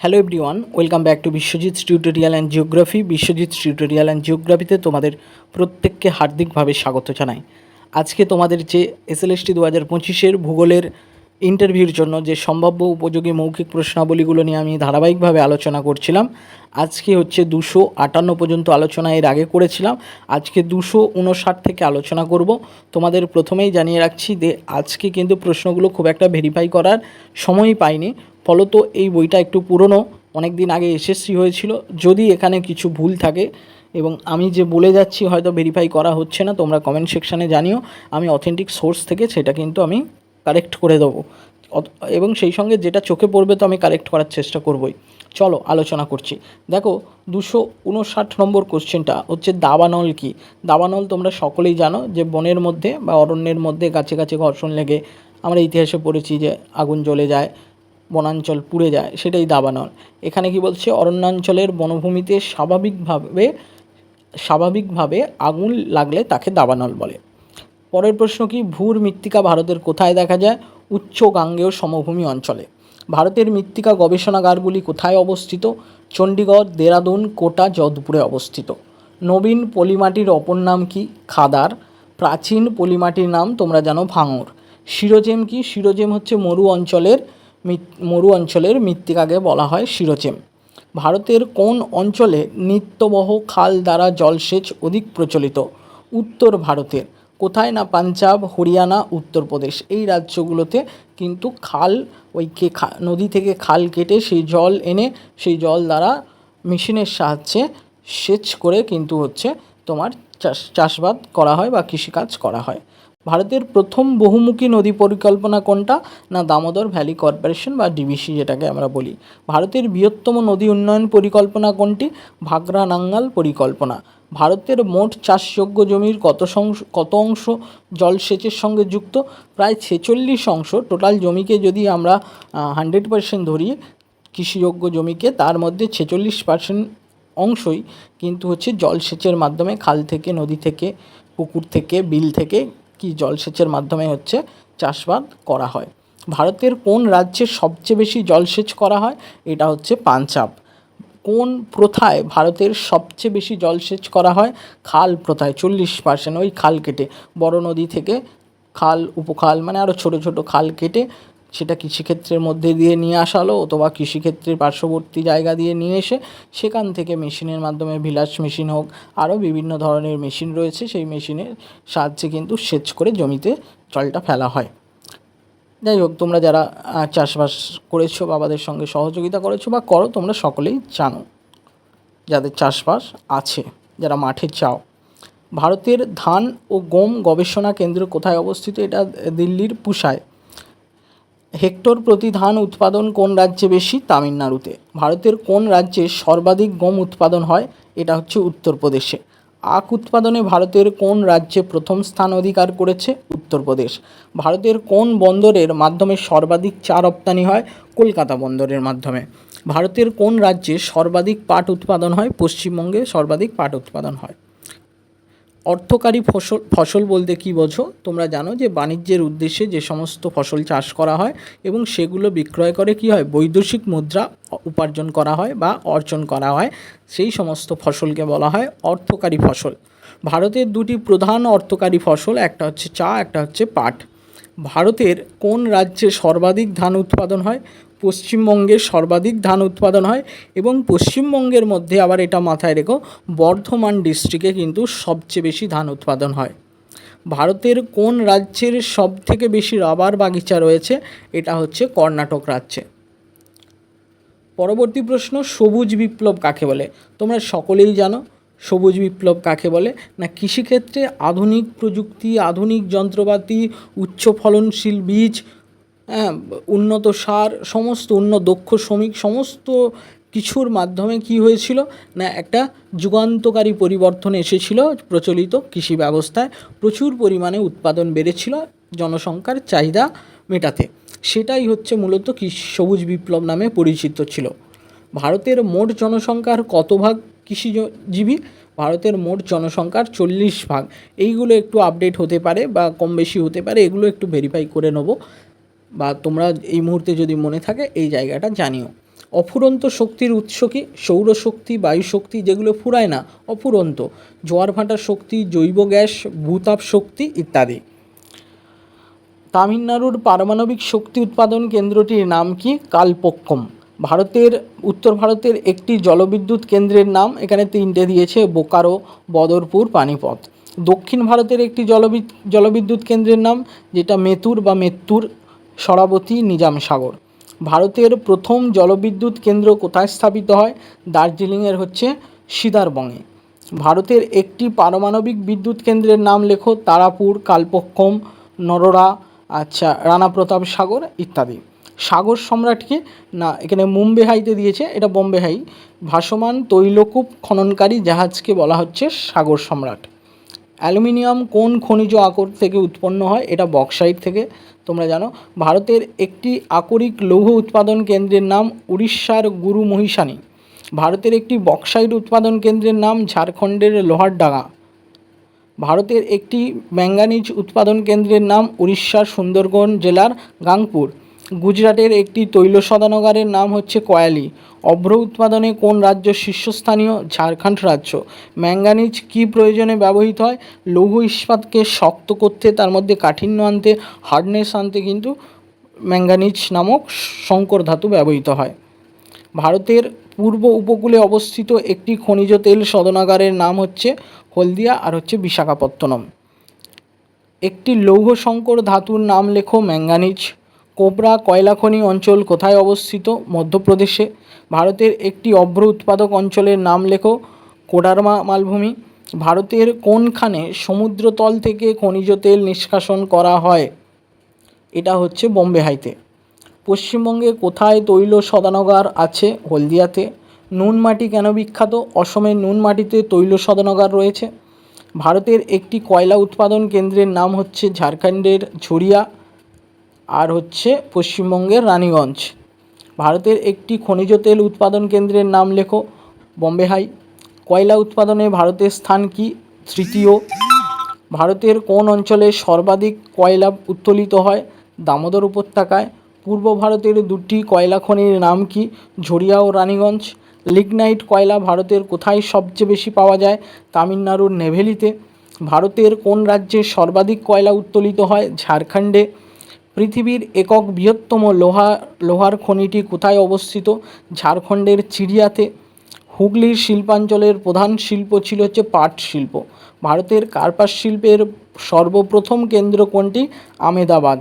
Hello everyone welcome back to Biswajit tutorial and geography Biswajit tutorial and জিওগ্রাফিতে তোমাদের প্রত্যেককে হার্দিকভাবে স্বাগত জানাই। আজকে তোমাদের যে এসএলএসটি দু হাজার পঁচিশের ভূগোলের ইন্টারভিউর জন্য যে সম্ভাব্য উপযোগী মৌখিক প্রশ্নাবলীগুলো নিয়ে আমি ধারাবাহিকভাবে আলোচনা করছিলাম, আজকে হচ্ছে দুশো আটান্ন পর্যন্ত আলোচনা এর আগে করেছিলাম। আজকে দুশো উনষাট থেকে আলোচনা করব। তোমাদের প্রথমেই জানিয়ে রাখছি যে আজকে কিন্তু প্রশ্নগুলো খুব একটা ভেরিফাই করার সময়ই পাইনি। ফলত এই বইটা একটু পুরনো অনেক দিন আগে এসএসসি হয়েছিল। যদি এখানে কিছু ভুল থাকে এবং আমি যে বলে যাচ্ছি হয়তো ভেরিফাই করা হচ্ছে না, তোমরা কমেন্ট সেকশানে জানিও। আমি অথেন্টিক সোর্স থেকে সেটা কিন্তু আমি কারেক্ট করে দেবো। এবং সেই সঙ্গে যেটা চোখে পড়বে তো আমি কারেক্ট করার চেষ্টা করবই। চলো, আলোচনা করছি। দেখো, দুশো উনষাট নম্বর কোশ্চেনটা হচ্ছে দাবানল কি? দাবানল তোমরা সকলেই জানো যে বনের মধ্যে বা অরণ্যের মধ্যে গাছে গাছে ঘর্ষণ লেগে আমরা ইতিহাসে পড়েছি যে আগুন জ্বলে যায় বনাঞ্চল পুড়ে যায়, সেটাই দাবানল। এখানে কি বলছে? অরণ্যাঞ্চলের বনভূমিতে স্বাভাবিকভাবে স্বাভাবিকভাবে আগুন লাগলে তাকে দাবানল বলে। পরের প্রশ্ন কি? ভূর মৃত্তিকা ভারতের কোথায় দেখা যায়? উচ্চ গাঙ্গেয় সমভূমি অঞ্চলে। ভারতের মৃত্তিকা গবেষণাগারগুলি কোথায় অবস্থিত? চণ্ডীগড়, দেরাদুন, কোটা, যোধপুরে অবস্থিত। নবীন পলিমাটির অপর নাম কি? খাদার। প্রাচীন পলিমাটির নাম তোমরা জানো ভাঙর। শিরোজেম কি? শিরোজেম হচ্ছে মরু অঞ্চলের মরু অঞ্চলের মৃত্তিকাকে বলা হয় শিরোজেম ভারতের কোন অঞ্চলে নিত্যবহ খাল দ্বারা জলসেচ অধিক প্রচলিত? উত্তর ভারতের। কোথায় না পাঞ্জাব, হরিয়ানা, উত্তরপ্রদেশ? এই রাজ্যগুলোতে কিন্তু খাল, ওই নদী থেকে খাল কেটে সেই জল এনে সেই জল দ্বারা মেশিনের সাহায্যে সেচ করে কিন্তু হচ্ছে তোমার চাষ চাষবাদ করা হয় বা কৃষিকাজ করা হয়। ভারতের প্রথম বহুমুখী নদী পরিকল্পনা কোনটা? না, দামোদর ভ্যালি কর্পোরেশন বা ডিবিসি যেটাকে আমরা বলি। ভারতের বৃহত্তম নদী উন্নয়ন পরিকল্পনা কোনটি? ভাগরা নাঙ্গাল পরিকল্পনা। ভারতের মোট চাষযোগ্য জমির কত কত অংশ জলসেচের সঙ্গে যুক্ত? প্রায় ছেচল্লিশ অংশ। টোটাল জমিকে যদি আমরা হান্ড্রেড পার্সেন্ট ধরি, কৃষিযোগ্য জমিকে, তার মধ্যে ছেচল্লিশ পার্সেন্ট অংশই কিন্তু হচ্ছে জলসেচের মাধ্যমে খাল থেকে, নদী থেকে, পুকুর থেকে, বিল থেকে কি জলসেচের মাধ্যমে হচ্ছে চাষবাদ করা হয়। ভারতের কোন রাজ্যে সবচেয়ে বেশি জলসেচ করা হয়? এটা হচ্ছে পাঞ্জাব। কোন প্রথায় ভারতের সবচেয়ে বেশি জলসেচ করা হয়? খাল প্রথায়, চল্লিশ পার্সেন্ট ওই খাল কেটে। বড় নদী থেকে খাল, উপখাল মানে আরও ছোট ছোট খাল কেটে সেটা কৃষিক্ষেত্রের মধ্যে দিয়ে নিয়ে আসা হলো অথবা কৃষিক্ষেত্রের পার্শ্ববর্তী জায়গা দিয়ে নিয়ে এসে সেখান থেকে মেশিনের মাধ্যমে ভিলাস মেশিন হোক, আরও বিভিন্ন ধরনের মেশিন রয়েছে, সেই মেশিনের সাহায্যে কিন্তু সেচ করে জমিতে জলটা ফেলা হয়। যাই হোক, তোমরা যারা চাষবাস করেছ বাবাদের সঙ্গে সহযোগিতা করেছ বা করো, তোমরা সকলেই জানো যাদের চাষবাস আছে, যারা মাঠে চাও। ভারতের ধান ও গম গবেষণা কেন্দ্র কোথায় অবস্থিত? এটা দিল্লির পুষায় হেক্টর প্রতি ধান উৎপাদন কোন রাজ্যে বেশি? তামিলনাড়ুতে। ভারতের কোন রাজ্যে সর্বাধিক গম উৎপাদন হয়? এটা হচ্ছে উত্তরপ্রদেশে। আখ উৎপাদনে ভারতের কোন রাজ্যে প্রথম স্থান অধিকার করেছে? উত্তরপ্রদেশ। ভারতের কোন বন্দরের মাধ্যমে সর্বাধিক চা রপ্তানি হয়? কলকাতা বন্দরের মাধ্যমে। ভারতের কোন রাজ্যে সর্বাধিক পাট উৎপাদন হয়? পশ্চিমবঙ্গে সর্বাধিক পাট উৎপাদন হয়। অর্থকারী ফসল ফসল বলতে কী বোঝো? তোমরা জানো যে বাণিজ্যের উদ্দেশ্যে যে সমস্ত ফসল চাষ করা হয় এবং সেগুলো বিক্রয় করে কী হয়? বৈদেশিক মুদ্রা উপার্জন করা হয় বা অর্জন করা হয়। সেই সমস্ত ফসলকে বলা হয় অর্থকারী ফসল। ভারতের দুটি প্রধান অর্থকারী ফসল, একটা হচ্ছে চা, একটা হচ্ছে পাট। ভারতের কোন রাজ্যে সর্বাধিক ধান উৎপাদন হয়? পশ্চিমবঙ্গে সর্বাধিক ধান উৎপাদন হয় এবং পশ্চিমবঙ্গের মধ্যে আবার এটা মাথায় রেখো, বর্ধমান ডিস্ট্রিক্টে কিন্তু সবচেয়ে বেশি ধান উৎপাদন হয়। ভারতের কোন রাজ্যের সবথেকে বেশি রাবার বাগিচা রয়েছে? এটা হচ্ছে কর্ণাটক রাজ্যে। পরবর্তী প্রশ্ন, সবুজ বিপ্লব কাকে বলে? তোমরা সকলেই জানো সবুজ বিপ্লব কাকে বলে। না, কৃষিক্ষেত্রে আধুনিক প্রযুক্তি, আধুনিক যন্ত্রপাতি, উচ্চ ফলনশীল বীজ হ্যাঁ উন্নত সার, সমস্ত উন্নত দক্ষ শ্রমিক, সমস্ত কিছুর মাধ্যমে কি হয়েছিল? না, একটা যুগান্তকারী পরিবর্তন এসেছিল প্রচলিত কৃষি ব্যবস্থায়। প্রচুর পরিমাণে উৎপাদন বেড়েছিল জনসংখ্যার চাহিদা মেটাতে। সেটাই হচ্ছে মূলত কৃষি, সবুজ বিপ্লব নামে পরিচিত ছিল। ভারতের মোট জনসংখ্যার কত ভাগ কৃষিজীবী? ভারতের মোট জনসংখ্যার চল্লিশ ভাগ। এইগুলো একটু আপডেট হতে পারে বা কম বেশি হতে পারে, এগুলো একটু ভেরিফাই করে নেব। বা তোমরা এই মুহূর্তে যদি মনে থাকে, এই জায়গাটা জানিও। অফুরন্ত শক্তির উৎস কি? সৌরশক্তি, বায়ুশক্তি যেগুলো ফুরায় না, অফুরন্ত। জোয়ার ভাটার শক্তি, জৈব গ্যাস, ভূতাপ শক্তি ইত্যাদি। তামিলনাড়ুর পারমাণবিক শক্তি উৎপাদন কেন্দ্রটির নাম কি? কালপক্কম ভারতের, উত্তর ভারতের একটি জলবিদ্যুৎ কেন্দ্রের নাম এখানে তিনটে দিয়েছে, বোকারো, বদরপুর, পানিপথ। দক্ষিণ ভারতের একটি জলবিদ্যুৎ কেন্দ্রের নাম, যেটা মেতুর বা মেত্তুর সরাবতী নিজাম সাগর। ভারতের প্রথম জলবিদ্যুৎ কেন্দ্র কোথায় স্থাপিত হয়? দার্জিলিংয়ের হচ্ছে সিদারবঙ্গে ভারতের একটি পারমাণবিক বিদ্যুৎ কেন্দ্রের নাম লেখো তারাপুর কালপক্কম নরোরা আচ্ছা রানা প্রতাপ সাগর ইত্যাদি। সাগর সম্রাটকে না, এখানে মুম্বে হাইতে দিয়েছে, এটা বোম্বে হাই ভাসমান তৈলকূপ খননকারী জাহাজকে বলা হচ্ছে সাগর সম্রাট। অ্যালুমিনিয়াম কোন খনিজ আকর থেকে উৎপন্ন হয় এটা বক্সাইট থেকে, তোমরা জানো। ভারতের একটি আকরিক লৌহ উৎপাদন কেন্দ্রের নাম উড়িষ্যার গুরু মহিষানী ভারতের একটি বক্সাইট উৎপাদন কেন্দ্রের নাম ঝাড়খণ্ডের লোহারডাঙ্গা। ভারতের একটি ম্যাঙ্গানিজ উৎপাদন কেন্দ্রের নাম উড়িষ্যার সুন্দরবন জেলার গাংপুর। গুজরাটের একটি তৈল সদানগারের নাম হচ্ছে কয়ালি। অভ্র উৎপাদনে কোন রাজ্য শীর্ষস্থানীয়? ঝাড়খণ্ড রাজ্য। ম্যাঙ্গানিজ কী প্রয়োজনে ব্যবহৃত হয়? লৌহ ইস্পাতকে শক্ত করতে, তার মধ্যে কাঠিন্য আনতে, হার্ডনেস আনতে কিন্তু ম্যাঙ্গানিজ নামক শঙ্কর ধাতু ব্যবহৃত হয়। ভারতের পূর্ব উপকূলে অবস্থিত একটি খনিজ তেল শোধনাগারের নাম হচ্ছে হলদিয়া আর হচ্ছে বিশাখাপত্তনম। একটি লৌহ শঙ্কর ধাতুর নাম লেখো ম্যাঙ্গানিজ। কোবরা কয়লাখনি অঞ্চল কোথায় অবস্থিত? মধ্যপ্রদেশে। ভারতের একটি অভ্র উৎপাদক অঞ্চলের নাম লেখো কোডারমা মালভূমি। ভারতের কোনখানে সমুদ্রতল থেকে খনিজ তেল নিষ্কাশন করা হয়? এটা হচ্ছে বোম্বে হাইতে। পশ্চিমবঙ্গে কোথায় তৈল সদানগার আছে হলদিয়াতে? নুন মাটি কেন বিখ্যাত? অসমের নুন মাটিতে তৈল সদানগার রয়েছে। ভারতের একটি কয়লা উৎপাদন কেন্দ্রের নাম হচ্ছে ঝাড়খণ্ডের ঝুরিয়া আর হচ্ছে পশ্চিমবঙ্গের রানীগঞ্জ। ভারতের একটি খনিজ তেল উৎপাদন কেন্দ্রের নাম লেখো, বম্বে হাই। কয়লা উৎপাদনে ভারতের স্থান কি? তৃতীয়, ভারতের কোন অঞ্চলে সর্বাধিক কয়লা উত্তোলিত হয়? দামোদর উপত্যকায়। পূর্ব ভারতের দুটি কয়লা খনির নাম কি? ঝরিয়া ও রানীগঞ্জ। লিগনাইট কয়লা ভারতের কোথায় সবচেয়ে বেশি পাওয়া যায়? তামিলনাড়ুর নেভেলিতে। ভারতের কোন রাজ্যে সর্বাধিক কয়লা উত্তোলিত হয়? ঝাড়খণ্ডে। পৃথিবীর একক বৃহত্তম লোহা, লোহার খনিটি কোথায় অবস্থিত? ঝাড়খণ্ডের চিড়িয়াতে। হুগলির শিল্পাঞ্চলের প্রধান শিল্প ছিল হচ্ছে পাট শিল্প। ভারতের কার্পাস শিল্পের সর্বপ্রথম কেন্দ্র কোনটি? আমেদাবাদ।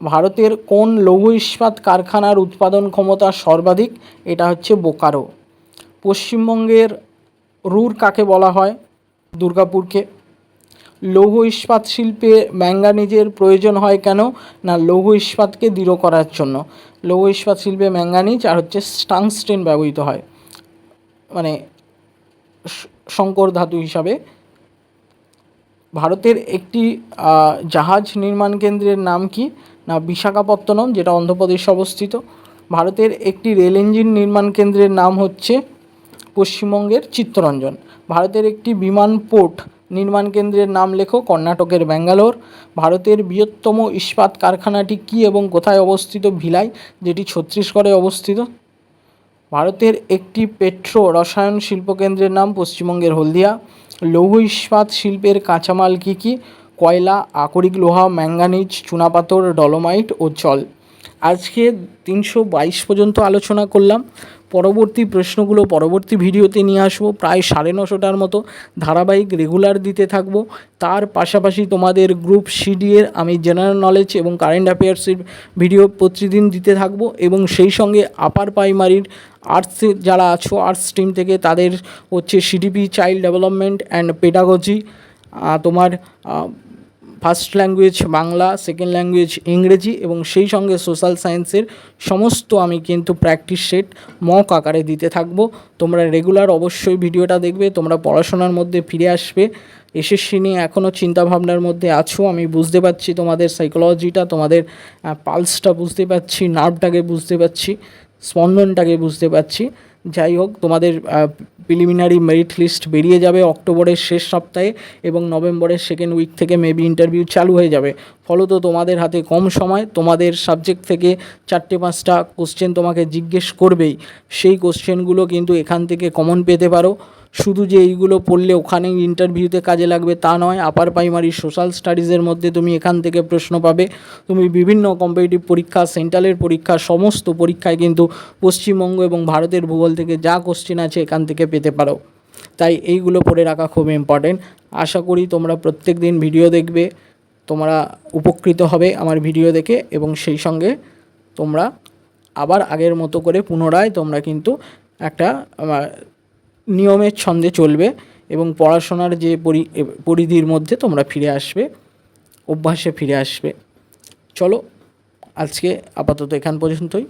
ভারতের কোন লৌহ ইস্পাত কারখানার উৎপাদন ক্ষমতা সর্বাধিক? এটা হচ্ছে বোকারো। পশ্চিমবঙ্গের রুর কাকে বলা হয়? দুর্গাপুরকে। লৌহ ইস্পাত শিল্পে ম্যাঙ্গানিজের প্রয়োজন হয় কেন? না, লৌহ ইস্পাতকে দৃঢ় করার জন্য। লৌহ ইস্পাত শিল্পে ম্যাঙ্গানিজ আর হচ্ছে টাংস্টেন ব্যবহৃত হয়। মানে শঙ্কর ধাতু হিসাবে। ভারতের একটি জাহাজ নির্মাণ কেন্দ্রের নাম কি? না, বিশাখাপত্তনম, যেটা অন্ধ্রপ্রদেশে অবস্থিত। ভারতের একটি রেল ইঞ্জিন নির্মাণ কেন্দ্রের নাম হচ্ছে পশ্চিমবঙ্গের চিত্তরঞ্জন। ভারতের একটি বিমান পোর্ট নির্মাণ কেন্দ্রের নাম লেখো কর্ণাটকের ব্যাঙ্গালোর। ভারতের বৃহত্তম ইস্পাত কারখানাটি কী এবং কোথায় অবস্থিত? ভিলাই, যেটি ছত্তিশগড়ে অবস্থিত। ভারতের একটি পেট্রো রসায়ন শিল্পকেন্দ্রের নাম পশ্চিমবঙ্গের হলদিয়া। লৌহ ইস্পাত শিল্পের কাঁচামাল কী কী? কয়লা, আকরিক লোহা, ম্যাঙ্গানিজ, চুনাপাথর, ডলোমাইট ও জল আজকে তিনশো বাইশ পর্যন্ত আলোচনা করলাম। পরবর্তী প্রশ্নগুলো পরবর্তী ভিডিওতে নিয়ে আসব। প্রায় সাড়ে নশোটার মতো ধারাবাহিক রেগুলার দিতে থাকব। তার পাশাপাশি তোমাদের গ্রুপ সিডিএর আমি জেনারেল নলেজ এবং কারেন্ট অ্যাফেয়ার্সের ভিডিও প্রতিদিন দিতে থাকব এবং সেই সঙ্গে আপার প্রাইমারির আর্টসে যারা আছো, আর্টস স্ট্রিম থেকে তাদের হচ্ছে CDP, child development and pedagogy তোমার first language Bangla second language ইংরেজি এবং সেই সঙ্গে সোশ্যাল সায়েন্সের সমস্ত আমি কিন্তু প্র্যাকটিস সেট মক আকারে দিতে থাকব। তোমরা রেগুলার অবশ্যই ভিডিওটা দেখবে, তোমরা পড়াশোনার মধ্যে ফিরে আসবে। এসএসসি নিয়ে এখনও চিন্তাভাবনার মধ্যে আছো, আমি বুঝতে পারছি তোমাদের সাইকোলজিটা তোমাদের পালসটা বুঝতে পারছি নার্ভটাকে বুঝতে পারছি, স্পন্দনটাকে বুঝতে পারছি। যাই হোক, তোমাদের প্রিলিমিনারি মেরিট লিস্ট বেরিয়ে যাবে অক্টোবরের শেষ সপ্তাহে এবং নভেম্বরের সেকেন্ড উইক থেকে মেবি ইন্টারভিউ চালু হয়ে যাবে। ফলত তোমাদের হাতে কম সময়, তোমাদের সাবজেক্ট থেকে চারটে পাঁচটা কোশ্চেন তোমাকে জিজ্ঞেস করবেই। সেই কোশ্চেনগুলো কিন্তু এখান থেকে কমন পেতে পারো। শুধু যে এইগুলো পড়লে ওখানে ইন্টারভিউতে কাজে লাগবে তা নয় আপার প্রাইমারি সোশ্যাল স্টাডিজের মধ্যে তুমি এখান থেকে প্রশ্ন পাবে। তুমি বিভিন্ন কম্পিটিটিভ পরীক্ষা সেন্ট্রালের পরীক্ষা সমস্ত পরীক্ষায় কিন্তু পশ্চিমবঙ্গ এবং ভারতের ভূগোল থেকে যা কোশ্চেন আছে এখান থেকে পেতে পারো। তাই এইগুলো পড়ে রাখা খুব ইম্পর্টেন্ট আশা করি তোমরা প্রত্যেক দিন ভিডিও দেখবে তোমরা উপকৃত হবে আমার ভিডিও দেখে এবং সেই সঙ্গে তোমরা আবার আগের মতো করে পুনরায় তোমরা কিন্তু একটা আহ, নিয়মের ছন্দে চলবে এবং পড়াশোনার যে পরি পরিধির মধ্যে তোমরা ফিরে আসবে, অভ্যাসে ফিরে আসবে। চলো, আজকে আপাতত এখান পর্যন্তই।